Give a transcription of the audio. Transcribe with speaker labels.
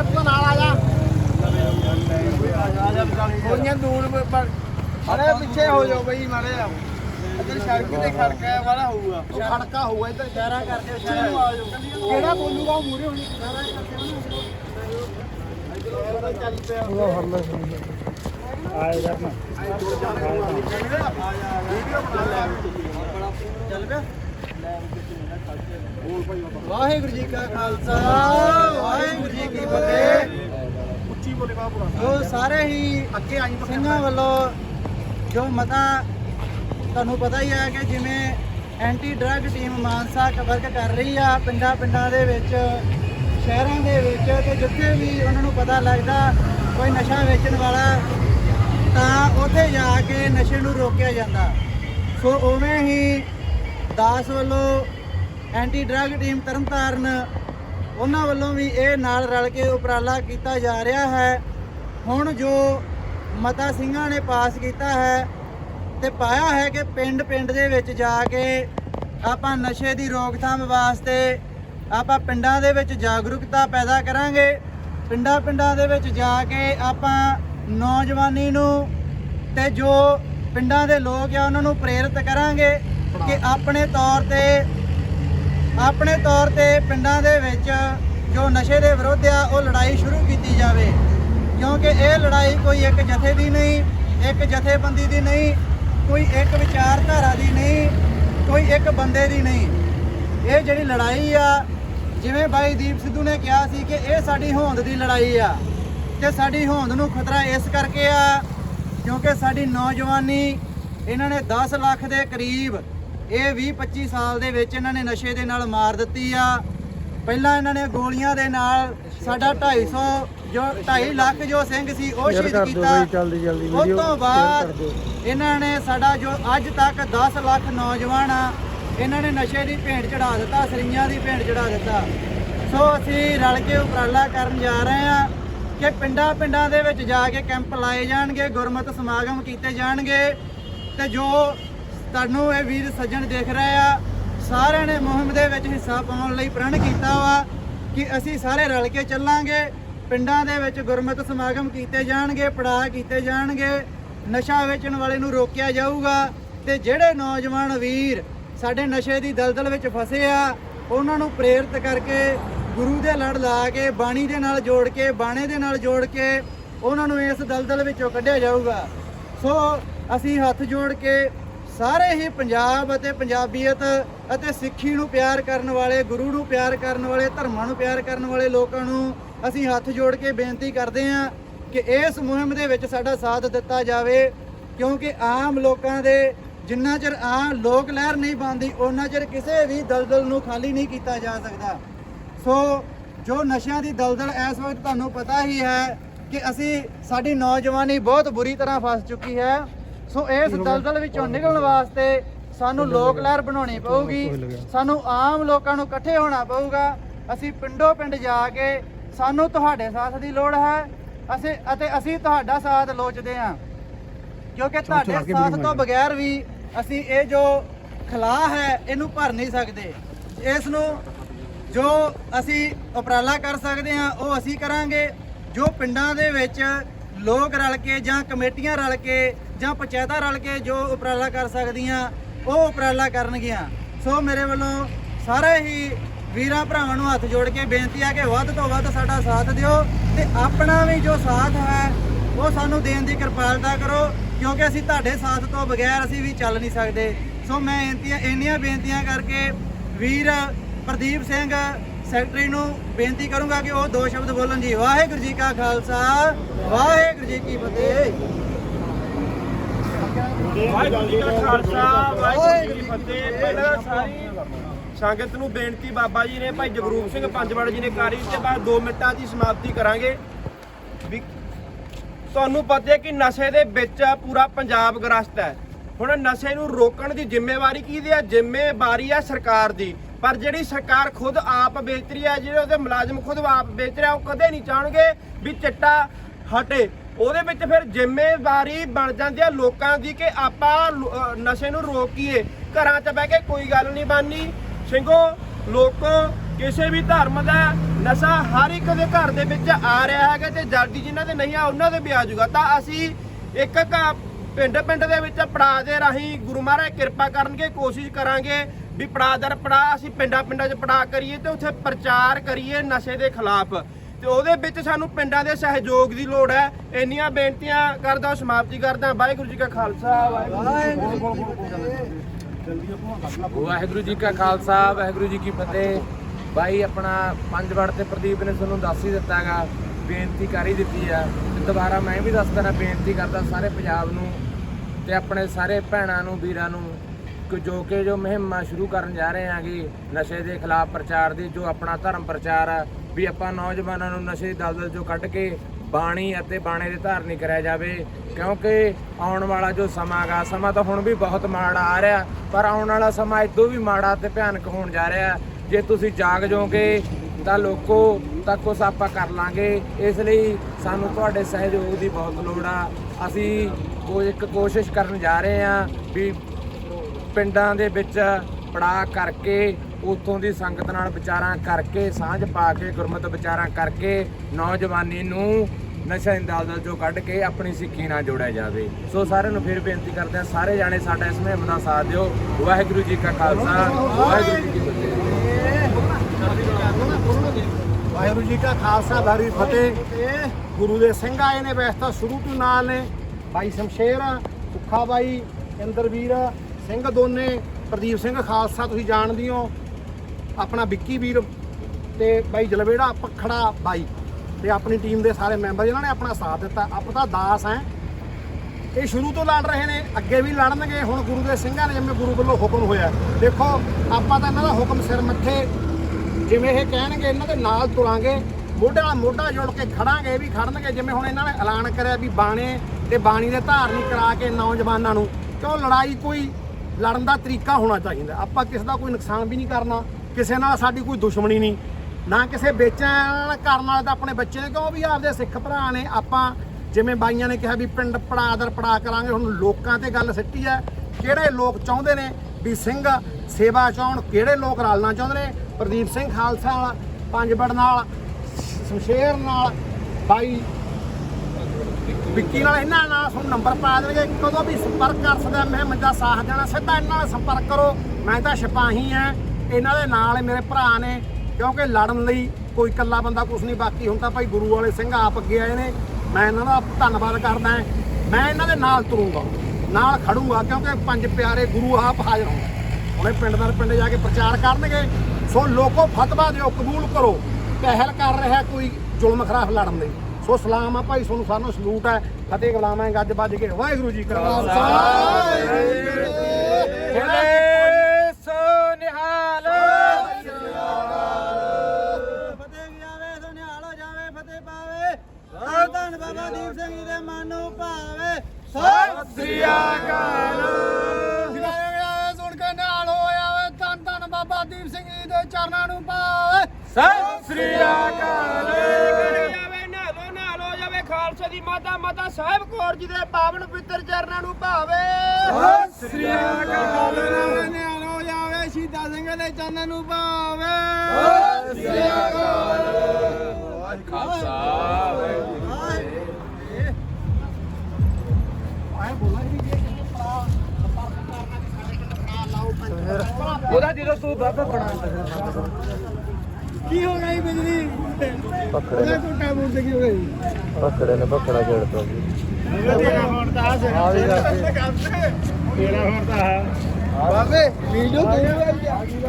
Speaker 1: ਫਿਰ ਤੂੰ ਨਾਲ ਆ ਜਾ ਕੋਈਆਂ ਦੂਰ ਪਰ ਅਰੇ ਪਿੱਛੇ ਹੋ ਜਾਓ ਬਈ ਮਾਰੇ ਆ ਇੱਧਰ ਸੜਕ ਤੇ ਖੜਕਾ ਵਾਲਾ ਹੋਊਗਾ। ਖੜਕਾ ਹੋਊਗਾ ਇੱਧਰ ਇਸ਼ਾਰਾ ਕਰਕੇ ਇਸ਼ਾਰਾ। ਆ ਜਾਓ। ਕਿਹੜਾ ਬੋਲੂਗਾ ਉਹ ਮੂਰੇ ਹੋਣੀ? ਇਸ਼ਾਰਾ ਕਰਕੇ ਉਹਨੂੰ ਚੱਲ ਪਿਆ ਉਹ ਹਰਲਾ ਆਏ ਕਰਨਾ ਚੱਲ ਪਿਆ। ਵਾਹਿਗੁਰੂ ਜੀ ਕਾ ਖਾਲਸਾ ਵਾਹਿਗੁਰੂ ਜੀ ਕੀ ਫਤਿਹ। ਉੱਚੀ ਬੋਲੇ ਬਾਬੂ ਜੋ ਸਾਰੇ ਹੀ ਅੱਗੇ ਆਈ ਸਿੰਘਾਂ ਵੱਲੋਂ ਜੋ ਮਤਾ ਤੁਹਾਨੂੰ ਪਤਾ ਹੀ ਹੈ ਕਿ ਜਿਵੇਂ anti drug team Mansa work ਕਰ ਰਹੀ ਆ ਪਿੰਡਾਂ ਪਿੰਡਾਂ ਦੇ ਵਿੱਚ ਸ਼ਹਿਰਾਂ ਦੇ ਵਿੱਚ ਤੇ ਜਿੱਥੇ ਵੀ ਉਹਨਾਂ ਨੂੰ ਪਤਾ ਲੱਗਦਾ ਕੋਈ ਨਸ਼ਾ ਵੇਚਣ ਵਾਲਾ ਤਾਂ ਉੱਥੇ ਜਾ ਕੇ ਨਸ਼ੇ ਨੂੰ ਰੋਕਿਆ ਜਾਂਦਾ। ਸੋ ਉਵੇਂ ਹੀ ਦਾਸ ਵੱਲੋਂ ਐਂਟੀ ਡਰੱਗ ਟੀਮ ਤਰਨਤਾਰਨ, ਉਹਨਾਂ ਵੱਲੋਂ ਵੀ ਇਹ ਨਾਲ ਰਲ ਕੇ ਉਪਰਾਲਾ ਕੀਤਾ ਜਾ ਰਿਹਾ ਹੈ। ਹੁਣ ਜੋ ਮਤਾ ਸਿੰਘਾਂ ਨੇ ਪਾਸ ਕੀਤਾ ਹੈ ਤੇ ਪਾਇਆ ਹੈ ਕਿ ਪਿੰਡ ਪਿੰਡ ਦੇ ਵਿੱਚ ਜਾ ਕੇ ਆਪਾਂ ਨਸ਼ੇ ਦੀ ਰੋਕਥਾਮ ਵਾਸਤੇ ਆਪਾਂ ਪਿੰਡਾਂ ਦੇ ਵਿੱਚ ਜਾਗਰੂਕਤਾ ਪੈਦਾ ਕਰਾਂਗੇ। ਪਿੰਡਾਂ ਪਿੰਡਾਂ ਦੇ ਵਿੱਚ ਜਾ ਕੇ ਆਪਾਂ ਨੌਜਵਾਨੀ ਨੂੰ ਤੇ ਜੋ ਪਿੰਡਾਂ ਦੇ ਲੋਕ ਆ, ਉਹਨਾਂ ਨੂੰ ਪ੍ਰੇਰਿਤ ਕਰਾਂਗੇ। ਕਿ ਆਪਣੇ ਤੌਰ ਤੇ, ਆਪਣੇ ਤੌਰ ਤੇ ਪਿੰਡਾਂ ਦੇ ਵਿੱਚ ਜੋ ਨਸ਼ੇ ਦੇ ਵਿਰੁੱਧ ਆ, ਉਹ ਲੜਾਈ ਸ਼ੁਰੂ ਕੀਤੀ ਜਾਵੇ। ਕਿਉਂਕਿ ਇਹ ਲੜਾਈ ਕੋਈ ਇੱਕ ਜਥੇ ਦੀ ਨਹੀਂ, ਇੱਕ ਜਥੇਬੰਦੀ ਦੀ ਨਹੀਂ, ਕੋਈ ਇੱਕ ਵਿਚਾਰਧਾਰਾ ਦੀ ਨਹੀਂ, ਕੋਈ ਇੱਕ ਬੰਦੇ ਦੀ ਨਹੀਂ। ਇਹ ਜਿਹੜੀ ਲੜਾਈ ਆ, ਜਿਵੇਂ ਬਾਈ ਦੀਪ ਸਿੱਧੂ ਨੇ ਕਿਹਾ ਸੀ ਕਿ ਇਹ ਸਾਡੀ ਹੋਂਦ ਦੀ ਲੜਾਈ ਆ, ਤੇ ਸਾਡੀ ਹੋਂਦ ਨੂੰ ਖਤਰਾ ਇਸ ਕਰਕੇ ਆ, ਕਿਉਂਕਿ ਸਾਡੀ ਨੌਜਵਾਨੀ, ਇਹਨਾਂ ਨੇ 10 ਲੱਖ ਦੇ ਕਰੀਬ ਇਹ 20 25 ਸਾਲ ਦੇ ਵਿੱਚ ਇਹਨਾਂ ਨੇ ਨਸ਼ੇ ਦੇ ਨਾਲ ਮਾਰ ਦਿੱਤੀ ਆ। ਪਹਿਲਾਂ ਇਹਨਾਂ ਨੇ ਗੋਲੀਆਂ ਦੇ ਨਾਲ ਸਾਡਾ 250 ਜੋ 2.5 ਲੱਖ ਜੋ ਸਿੰਘ ਸੀ ਉਹ ਸ਼ਹੀਦ ਕੀਤਾ।
Speaker 2: ਜਲਦੀ ਜਲਦੀ
Speaker 1: ਉਸ ਤੋਂ ਬਾਅਦ ਇਹਨਾਂ ਨੇ ਸਾਡਾ ਜੋ ਅੱਜ ਤੱਕ 10 ਲੱਖ ਨੌਜਵਾਨ ਆ ਇਹਨਾਂ ਨੇ ਨਸ਼ੇ ਦੀ ਭੇਂਟ ਚੜਾ ਦਿੱਤਾ ਸਰੀਆਂ ਦੀ ਭੇਂਟ ਚੜਾ ਦਿੱਤਾ। ਸੋ ਅਸੀਂ ਰਲ ਕੇ ਉਪਰਾਲਾ ਕਰਨ ਜਾ ਰਹੇ ਹਾਂ ਕਿ ਪਿੰਡਾਂ ਪਿੰਡਾਂ ਦੇ ਵਿੱਚ ਜਾ ਕੇ ਕੈਂਪ ਲਾਏ ਜਾਣਗੇ ਗੁਰਮਤਿ ਸਮਾਗਮ ਕੀਤੇ ਜਾਣਗੇ ਤੇ ਜੋ ਤੁਹਾਨੂੰ ਇਹ ਵੀਰ ਸੱਜਣ ਦੇਖ ਰਹੇ ਆ। ਸਾਰਿਆਂ ਨੇ ਮੁਹਿੰਮ ਦੇ ਵਿੱਚ ਹਿੱਸਾ ਪਾਉਣ ਲਈ ਪ੍ਰਣ ਕੀਤਾ ਵਾ ਕਿ ਅਸੀਂ ਸਾਰੇ ਰਲ ਕੇ ਚੱਲਾਂਗੇ। ਪਿੰਡਾਂ ਦੇ ਵਿੱਚ ਗੁਰਮਤਿ ਸਮਾਗਮ ਕੀਤੇ ਜਾਣਗੇ, ਪੜਾਅ ਕੀਤੇ ਜਾਣਗੇ। ਨਸ਼ਾ ਵੇਚਣ ਵਾਲੇ ਨੂੰ ਰੋਕਿਆ ਜਾਊਗਾ ਤੇ ਜਿਹੜੇ ਨੌਜਵਾਨ ਵੀਰ ਸਾਡੇ ਨਸ਼ੇ ਦੀ ਦਲਦਲ ਵਿੱਚ ਫਸੇ ਆ, ਉਹਨਾਂ ਨੂੰ ਪ੍ਰੇਰਿਤ ਕਰਕੇ ਗੁਰੂ ਦੇ ਲੜ ਲਾ ਕੇ, ਬਾਣੀ ਦੇ ਨਾਲ ਜੋੜ ਕੇ, ਬਾਣੇ ਦੇ ਨਾਲ ਜੋੜ ਕੇ ਉਹਨਾਂ ਨੂੰ ਇਸ ਦਲਦਲ ਵਿੱਚੋਂ ਕੱਢਿਆ ਜਾਊਗਾ। ਸੋ ਅਸੀਂ ਹੱਥ ਜੋੜ ਕੇ ਸਾਰੇ ਹੀ ਪੰਜਾਬ ਅਤੇ ਪੰਜਾਬੀਅਤ ਅਤੇ ਸਿੱਖੀ ਨੂੰ ਪਿਆਰ ਕਰਨ ਵਾਲੇ, ਗੁਰੂ ਨੂੰ ਪਿਆਰ ਕਰਨ ਵਾਲੇ, ਧਰਮਾਂ ਨੂੰ ਪਿਆਰ ਕਰਨ ਵਾਲੇ ਲੋਕਾਂ ਨੂੰ ਅਸੀਂ ਹੱਥ ਜੋੜ ਕੇ ਬੇਨਤੀ ਕਰਦੇ ਹਾਂ ਕਿ ਇਸ ਮੁਹਿੰਮ ਦੇ ਵਿੱਚ ਸਾਡਾ ਸਾਥ ਦਿੱਤਾ ਜਾਵੇ, ਕਿਉਂਕਿ ਆਮ ਲੋਕਾਂ ਦੇ ਜਿੰਨਾ ਚਿਰ ਆ ਲੋਕ ਲਹਿਰ ਨਹੀਂ ਬਣਦੀ ਉਹਨਾਂ ਚਿਰ ਕਿਸੇ ਵੀ ਦਲਦਲ ਨੂੰ ਖਾਲੀ ਨਹੀਂ ਕੀਤਾ ਜਾ ਸਕਦਾ। ਸੋ ਜੋ ਨਸ਼ਿਆਂ ਦੀ ਦਲਦਲ ਇਸ ਵਕਤ ਤੁਹਾਨੂੰ ਪਤਾ ਹੀ ਹੈ ਕਿ ਅਸੀਂ, ਸਾਡੀ ਨੌਜਵਾਨੀ ਬਹੁਤ ਬੁਰੀ ਤਰ੍ਹਾਂ ਫਸ ਚੁੱਕੀ ਹੈ। ਸੋ ਇਸ ਦਲਦਲ ਵਿੱਚੋਂ ਨਿਕਲਣ ਵਾਸਤੇ ਸਾਨੂੰ ਲੋਕ ਲਹਿਰ ਬਣਾਉਣੀ ਪਊਗੀ। ਸਾਨੂੰ ਆਮ ਲੋਕਾਂ ਨੂੰ ਇਕੱਠੇ ਹੋਣਾ ਪਊਗਾ। ਅਸੀਂ ਪਿੰਡੋ ਪਿੰਡ ਜਾ ਕੇ ਸਾਨੂੰ ਤੁਹਾਡੇ ਸਾਥ ਦੀ ਲੋੜ ਹੈ। ਅਸੀਂ ਅਤੇ ਅਸੀਂ ਤੁਹਾਡਾ ਸਾਥ ਲੋਚਦੇ ਹਾਂ। ਕਿਉਂਕਿ ਤੁਹਾਡੇ ਸਾਥ ਤੋਂ ਬਗੈਰ ਵੀ ਅਸੀਂ ਇਹ ਜੋ ਖਲਾ ਹੈ ਇਹਨੂੰ ਭਰ ਨਹੀਂ ਸਕਦੇ। ਇਸ ਨੂੰ ਜੋ ਅਸੀਂ ਉਪਰਾਲਾ ਕਰ ਸਕਦੇ ਹਾਂ ਉਹ ਅਸੀਂ ਕਰਾਂਗੇ। ਜੋ ਪਿੰਡਾਂ ਦੇ ਵਿੱਚ ਲੋਕ ਰਲ ਕੇ ਜਾਂ ਕਮੇਟੀਆਂ ਰਲ ਕੇ ਜਾਂ ਪੰਚਾਇਤਾਂ ਰਲ ਕੇ ਜੋ ਉਪਰਾਲਾ ਕਰ ਸਕਦੀਆਂ, ਉਹ ਉਪਰਾਲਾ ਕਰਨਗੀਆਂ। ਸੋ ਮੇਰੇ ਵੱਲੋਂ ਸਾਰੇ ਹੀ ਵੀਰਾਂ ਭਰਾਵਾਂ ਨੂੰ ਹੱਥ ਜੋੜ ਕੇ ਬੇਨਤੀ ਆ ਕਿ ਵੱਧ ਤੋਂ ਵੱਧ ਸਾਡਾ ਸਾਥ ਦਿਓ ਤੇ ਆਪਣਾ ਵੀ ਜੋ ਸਾਥ ਹੈ, ਉਹ ਸਾਨੂੰ ਦੇਣ ਦੀ ਕਿਰਪਾਲਤਾ ਕਰੋ, ਕਿਉਂਕਿ ਅਸੀਂ ਤੁਹਾਡੇ ਸਾਥ ਤੋਂ ਬਗੈਰ ਅਸੀਂ ਵੀ ਚੱਲ ਨਹੀਂ ਸਕਦੇ। ਸੋ ਮੈਂ ਇੰਤੀਆਂ ਇੰਨੀਆਂ ਬੇਨਤੀਆਂ ਕਰਕੇ ਵੀਰ ਪ੍ਰਦੀਪ ਸਿੰਘ ਸੈਕਟਰੀ ਨੂੰ ਬੇਨਤੀ ਕਰੂੰਗਾ ਕਿ ਉਹ ਦੋ ਸ਼ਬਦ ਬੋਲਣ ਜੀ। ਵਾਹਿਗੁਰੂ ਜੀ ਕਾ ਖਾਲਸਾ, ਵਾਹਿਗੁਰੂ ਜੀ ਕੀ ਫਤਿਹ।
Speaker 3: ਵਾਹਿਗੁਰੂ ਜੀ ਕਾ ਖਾਲਸਾ, ਵਾਹਿਗੁਰੂ ਜੀ ਕੀ ਫਤਿਹ। ਪਹਿਲਾਂ ਸਾਰੀ ਸੰਗਤ ਨੂੰ ਬੇਨਤੀ ਬਾਬਾ ਜੀ ਨੇ, ਭਾਈ ਜਗਰੂਪ ਸਿੰਘ ਪੰਜਵੜ ਜੀ ਨੇ ਕਰੀ ਤੇ ਬਾਅਦ 2 ਮਿੰਟਾਂ ਦੀ ਸਮਾਪਤੀ ਕਰਾਂਗੇ। ਵੀ ਤੁਹਾਨੂੰ ਪਤਾ ਹੈ ਕਿ ਨਸ਼ੇ ਦੇ ਵਿੱਚ ਪੂਰਾ ਪੰਜਾਬ ਗ੍ਰਸਤ ਹੈ। ਹੁਣ ਨਸ਼ੇ ਨੂੰ ਰੋਕਣ ਦੀ ਜ਼ਿੰਮੇਵਾਰੀ ਕਿਹਦੀ ਹੈ? ਜ਼ਿੰਮੇਵਾਰੀ ਹੈ ਸਰਕਾਰ ਦੀ। ਪਰ ਜਿਹੜੀ ਸਰਕਾਰ ਖੁਦ ਆਪ ਵੇਚ ਰਹੀ ਹੈ, ਜਿਹੜੇ ਉਹਦੇ ਮੁਲਾਜ਼ਮ ਖੁਦ ਆਪ ਵੇਚ ਰਿਹਾ ਉਹ ਕਦੇ ਨਹੀਂ ਚਾਹਣਗੇ ਵੀ ਚਿੱਟਾ ਹਟੇ। ਉਹਦੇ ਵਿੱਚ ਫਿਰ ਜ਼ਿੰਮੇਵਾਰੀ ਬਣ ਜਾਂਦੀ ਹੈ ਲੋਕਾਂ ਦੀ ਕਿ ਆਪਾਂ ਨਸ਼ੇ ਨੂੰ ਰੋਕੀਏ। ਘਰਾਂ 'ਚ ਬਹਿ ਕੇ ਕੋਈ ਗੱਲ ਨਹੀਂ ਬਣਨੀ। ਸਿੰਘੋ, ਲੋਕੋ, ਕਿਸੇ ਵੀ ਧਰਮ ਦਾ ਨਸ਼ਾ ਹਰ ਇੱਕ ਦੇ ਘਰ ਦੇ ਵਿੱਚ ਆ ਰਿਹਾ ਹੈਗਾ ਤੇ ਜਲਦੀ ਜਿਨ੍ਹਾਂ ਦੇ ਨਹੀਂ ਆ, ਉਹਨਾਂ ਦੇ ਵੀ ਆ ਜਾਊਗਾ। ਤਾਂ ਅਸੀਂ ਇੱਕ ਘ- ਪਿੰਡ ਪਿੰਡ ਦੇ ਵਿੱਚ ਪੜਾਅ ਦੇ ਰਾਹੀਂ ਗੁਰੂ ਮਹਾਰਾਜ ਕਿਰਪਾ ਕਰਨਗੇ, ਕੋਸ਼ਿਸ਼ ਕਰਾਂਗੇ ਵੀ ਪੜਾਅ ਦਰ ਪੜਾਅ ਅਸੀਂ ਪਿੰਡਾਂ ਪਿੰਡਾਂ 'ਚ ਪੜਾਅ ਕਰੀਏ ਤੇ ਉੱਥੇ ਪ੍ਰਚਾਰ ਕਰੀਏ ਨਸ਼ੇ ਦੇ ਖਿਲਾਫ। ਤੇ ਉਹਦੇ ਵਿੱਚ ਸਾਨੂੰ ਪਿੰਡਾਂ ਦੇ ਸਹਿਯੋਗ ਦੀ ਲੋੜ ਹੈ। ਇੰਨੀਆਂ ਬੇਨਤੀਆਂ ਕਰਦਾ, ਸਮਾਪਤੀ ਕਰਦਾ। ਵਾਹਿਗੁਰੂ ਜੀ ਕਾ ਖਾਲਸਾ, ਵਾਹਿਗੁਰੂ ਜੀ
Speaker 2: ਵਾਹਿਗੁਰੂ ਜੀ ਕਾ ਖਾਲਸਾ, ਵਾਹਿਗੁਰੂ ਜੀ ਕੀ ਫਤਿਹ। ਬਾਈ ਆਪਣਾ ਪੰਜ ਵੜ ਤੇ ਪ੍ਰਦੀਪ ਨੇ ਤੁਹਾਨੂੰ ਦੱਸ ਹੀ ਦਿੱਤਾਗਾ ਬੇਨਤੀ ਕਰ ਹੀ ਦਿੱਤੀ ਆ। ਤੇ ਦੁਬਾਰਾ ਮੈਂ ਵੀ ਦੱਸ ਦੇਣਾ ਬੇਨਤੀ ਕਰਦਾ ਸਾਰੇ ਪੰਜਾਬ ਨੂੰ ਤੇ ਆਪਣੇ ਸਾਰੇ ਭੈਣਾਂ ਨੂੰ, ਵੀਰਾਂ ਨੂੰ ਕਿ ਜੋ ਕਿ ਜੋ ਮੁਹਿੰਮਾਂ ਸ਼ੁਰੂ ਕਰਨ ਜਾ ਰਹੇ ਆਂਗੇ ਨਸ਼ੇ ਦੇ ਖਿਲਾਫ ਪ੍ਰਚਾਰ ਦੀ, ਜੋ ਆਪਣਾ ਧਰਮ ਪ੍ਰਚਾਰ ਆ ਵੀ ਆਪਾਂ ਨੌਜਵਾਨਾਂ ਨੂੰ ਨਸ਼ੇ ਦੀ ਦਲਦਲ ਚੋਂ ਕੱਢ ਕੇ ਬਾਣੀ ਅਤੇ ਬਾਣੇ ਦੇ ਧਾਰਨੀ ਕਰਿਆ ਜਾਵੇ। ਕਿਉਂਕਿ ਆਉਣ ਵਾਲਾ ਜੋ ਸਮਾਂ ਗਾ, ਸਮਾਂ ਤਾਂ ਹੁਣ ਵੀ ਬਹੁਤ ਮਾੜਾ ਆ ਰਿਹਾ, ਪਰ ਆਉਣ ਵਾਲਾ ਸਮਾਂ ਇਦੋਂ ਵੀ ਮਾੜਾ ਤੇ ਭਿਆਨਕ ਹੋਣ ਜਾ ਰਿਹਾ। ਜੇ ਤੁਸੀਂ ਜਾਗ ਜਾਓਗੇ ਤਾਂ ਲੋਕੋ, ਤਾਂ ਕੁਛ ਆਪਾਂ ਕਰ ਲਾਂਗੇ। ਇਸ ਲਈ ਸਾਨੂੰ ਤੁਹਾਡੇ ਸਹਿਯੋਗ ਦੀ ਬਹੁਤ ਲੋੜ ਆ। ਅਸੀਂ ਕੋਈ ਇੱਕ ਕੋਸ਼ਿਸ਼ ਕਰਨ ਜਾ ਰਹੇ ਹਾਂ ਵੀ ਪਿੰਡਾਂ ਦੇ ਵਿੱਚ ਪੜਾ ਕਰਕੇ ਉਥੋਂ ਦੀ ਸੰਗਤ ਨਾਲ ਵਿਚਾਰਾਂ ਕਰਕੇ, ਸਾਂਝ ਪਾ ਕੇ, ਗੁਰਮਤ ਵਿਚਾਰਾਂ ਕਰਕੇ ਨੌਜਵਾਨੀ ਨੂੰ ਨਸ਼ਾ ਇੰਦਾਦਲ ਚੋਂ ਕੱਢ ਕੇ ਆਪਣੀ ਸਿੱਖੀ ਨਾਲ ਜੋੜਿਆ ਜਾਵੇ। ਸੋ ਸਾਰਿਆਂ ਨੂੰ ਫਿਰ ਬੇਨਤੀ ਕਰਦੇ ਹਾਂ, ਸਾਰੇ ਜਾਣੇ ਸਾਡਾ ਇਸ ਮਹਿਮ ਦਾ ਸਾਥ ਦਿਓ। ਵਾਹਿਗੁਰੂ ਜੀ ਕਾ ਖਾਲਸਾ, ਵਾਹਿਗੁਰੂ ਜੀ ਕੀ ਫਤਿਹ।
Speaker 4: ਵਾਹਿਗੁਰੂ ਜੀ ਕਾ ਖਾਲਸਾ, ਵਾਹਿਗੁਰੂ ਫਤਿਹ। ਗੁਰੂ ਦੇ ਸਿੰਘ ਆਏ ਨੇ, ਵੈਸੇ ਤਾਂ ਸ਼ੁਰੂ ਤੋਂ ਨਾਲ ਨੇ। ਭਾਈ ਸ਼ਮਸ਼ੇਰ ਸੁੱਖਾ ਬਾਈ ਇੰਦਰਵੀਰ ਸਿੰਘ ਦੋਨੇ, ਪ੍ਰਦੀਪ ਸਿੰਘ ਖਾਲਸਾ, ਤੁਸੀਂ ਜਾਣਦੇ ਹੋ। ਆਪਣਾ ਵਿੱਕੀ ਵੀਰ ਤੇ ਬਾਈ ਜਲਵੇੜਾ ਪਖੜਾ ਬਾਈ ਤੇ ਆਪਣੀ ਟੀਮ ਦੇ ਸਾਰੇ ਮੈਂਬਰ, ਜਿਨ੍ਹਾਂ ਨੇ ਆਪਣਾ ਸਾਥ ਦਿੱਤਾ। ਆਪਾਂ ਤਾਂ ਦਾਸ ਹੈ। ਇਹ ਸ਼ੁਰੂ ਤੋਂ ਲੜ ਰਹੇ ਨੇ, ਅੱਗੇ ਵੀ ਲੜਨਗੇ। ਹੁਣ ਗੁਰੂ ਦੇ ਸਿੰਘਾਂ ਨੇ ਜਿਵੇਂ ਗੁਰੂ ਵੱਲੋਂ ਹੁਕਮ ਹੋਇਆ। ਦੇਖੋ, ਆਪਾਂ ਤਾਂ ਇਹਨਾਂ ਦਾ ਹੁਕਮ ਸਿਰ ਮੱਥੇ, ਜਿਵੇਂ ਇਹ ਕਹਿਣਗੇ, ਇਹਨਾਂ ਦੇ ਨਾਲ ਤੁਰਾਂਗੇ। ਮੋਢੇ ਨਾਲ ਮੋਢਾ ਜੋੜ ਕੇ ਖੜਾਂਗੇ ਵੀ ਖੜਨਗੇ। ਜਿਵੇਂ ਹੁਣ ਇਹਨਾਂ ਨੇ ਐਲਾਨ ਕਰਿਆ ਵੀ ਬਾਣੇ ਤੇ ਬਾਣੀ ਦੇ ਧਾਰਨੀ ਕਰਾ ਕੇ ਨੌਜਵਾਨਾਂ ਨੂੰ। ਕਿਉਂ ਲੜਾਈ ਕੋਈ ਲੜਨ ਦਾ ਤਰੀਕਾ ਹੋਣਾ ਚਾਹੀਦਾ? ਆਪਾਂ ਕਿਸੇ ਦਾ ਕੋਈ ਨੁਕਸਾਨ ਵੀ ਨਹੀਂ ਕਰਨਾ। ਕਿਸੇ ਨਾਲ ਸਾਡੀ ਕੋਈ ਦੁਸ਼ਮਣੀ ਨਹੀਂ, ਨਾ ਕਿਸੇ ਵੇਚਣ ਕਰਨ ਵਾਲੇ ਤਾਂ ਆਪਣੇ ਬੱਚੇ ਨੇ, ਕਿਉਂ ਵੀ ਆਪਦੇ ਸਿੱਖ ਭਰਾ ਨੇ, ਆਪਾਂ ਜਿਵੇਂ ਬਾਈਆਂ ਨੇ ਕਿਹਾ ਵੀ ਪਿੰਡ ਪੜਾ ਦਰ ਪੜਾ ਕਰਾਂਗੇ, ਹੁਣ ਲੋਕਾਂ ਤੇ ਗੱਲ ਸਿੱਟੀ ਹੈ, ਕਿਹੜੇ ਲੋਕ ਚਾਹੁੰਦੇ ਨੇ ਵੀ ਸਿੰਘ ਸੇਵਾ ਚਾਉਣ ਕਿਹੜੇ ਲੋਕ ਰਲਣਾ ਚਾਹੁੰਦੇ ਨੇ? ਪ੍ਰਦੀਪ ਸਿੰਘ ਖਾਲਸਾ ਨਾਲ ਪੰਜਵੜ ਨਾਲ, ਸ਼ਮਸ਼ੇਰ ਨਾਲ, ਬਾਈ ਵਿੱਕੀ ਨਾਲ, ਇਹਨਾਂ ਨਾਲ ਤੁਹਾਨੂੰ ਨੰਬਰ ਪਾ ਦੇਣਗੇ, ਕਦੋਂ ਵੀ ਸੰਪਰਕ ਕਰ ਸਕਦਾ ਮੈਂ ਮੰਜਾ ਸਾਥ ਦੇਣਾ, ਸਿੱਧਾ ਇਹਨਾਂ ਨਾਲ ਸੰਪਰਕ ਕਰੋ, ਮੈਂ ਤਾਂ ਸਿਪਾਹੀ ਹਾਂ। ਇਹਨਾਂ ਦੇ ਨਾਲ ਮੇਰੇ ਭਰਾ ਨੇ ਕਿਉਂਕਿ ਲੜਨ ਲਈ ਕੋਈ ਇਕੱਲਾ ਬੰਦਾ ਕੁਛ ਨਹੀਂ ਬਾਕੀ ਹੁਣ ਤਾਂ ਭਾਈ ਗੁਰੂ ਵਾਲੇ ਸਿੰਘ ਆਪ ਅੱਗੇ ਆਏ ਨੇ। ਮੈਂ ਇਹਨਾਂ ਦਾ ਧੰਨਵਾਦ ਕਰਦਾ। ਮੈਂ ਇਹਨਾਂ ਦੇ ਨਾਲ ਤੁਰੂੰਗਾ ਨਾਲ ਖੜੂੰਗਾ ਕਿਉਂਕਿ ਪੰਜ ਪਿਆਰੇ ਗੁਰੂ ਆਪ ਹਾਜ਼ਰ ਹੋਣ। ਹੁਣੇ ਪਿੰਡ ਦਰ ਪਿੰਡ ਜਾ ਕੇ ਪ੍ਰਚਾਰ ਕਰਨਗੇ। ਸੋ ਲੋਕੋ ਫਤਵਾ ਦਿਓ ਕਬੂਲ ਕਰੋ। ਪਹਿਲ ਕਰ ਰਿਹਾ ਕੋਈ ਜ਼ੁਲਮ ਖਿਲਾਫ ਲੜਨ ਲਈ। ਸੋ ਸਲਾਮ ਆ ਭਾਈ ਤੁਹਾਨੂੰ ਸਾਰਿਆਂ ਨੂੰ ਸਲੂਟ ਹੈ ਫਤਿਹ ਗੁਲਾਮ ਹੈ ਗੱਜ ਵੱਜ ਕੇ ਵਾਹਿਗੁਰੂ ਜੀ ਕਾ ਖਾਲਸਾ।
Speaker 2: ਬੋਲੇ
Speaker 1: ਸਤਿ
Speaker 2: ਸ੍ਰੀ ਅਕਾਲ।
Speaker 4: ਸੁਣ ਕੇ ਨਾਲ ਹੋਇਆ ਵੇ ਧੰਨ ਧੰਨ ਬਾਬਾ ਦੀਪ ਸਿੰਘ ਜੀ ਦੇ ਚਰਨਾਂ ਨੂੰ ਪਾਵੇ
Speaker 2: ਸਤਿ ਸ੍ਰੀ ਅਕਾਲ।
Speaker 3: ਖਾਲਸੇ ਦੀ ਮਾਤਾ ਮਾਤਾ ਸਾਹਿਬ ਕੌਰ ਜੀ ਦੇ ਪਾਵਨ ਪਵਿੱਤਰ ਚਰਨਾਂ ਨੂੰ ਭਾਵੇ
Speaker 2: ਸਤਿ ਸ੍ਰੀ ਅਕਾਲ।
Speaker 4: ਨਿਆਲ ਹੋ ਜਾਵੇ ਸ਼ਹੀਦਾਂ ਸਿੰਘ ਦੇ ਚਰਨਾਂ ਨੂੰ ਪਾਵੇ
Speaker 2: ਸਤਿ ਸ੍ਰੀ ਅਕਾਲ। ਖਾਲਸਾ
Speaker 4: ਆਏ
Speaker 2: ਉਹਦਾ ਜਦੋਂ ਤੂੰ ਬਾਬਾ ਬਣਾ
Speaker 4: ਕੀ ਹੋ ਗਿਆ ਜੀ ਬਿਜਲੀ? ਪਕੜੇ ਟੋਟਾ ਬੂਟ ਕੀ ਹੋ ਗਿਆ ਜੀ?
Speaker 2: ਪਕੜੇ ਨੇ ਪਕੜਾ ਖੇਡਦਾ
Speaker 4: ਤੇਰਾ ਹੁਣ ਤਾਂ ਆ। ਤੇਰਾ ਹੁਣ ਤਾਂ ਬਾਬੇ ਵੀਡੀਓ ਤੇ ਆ ਗਈ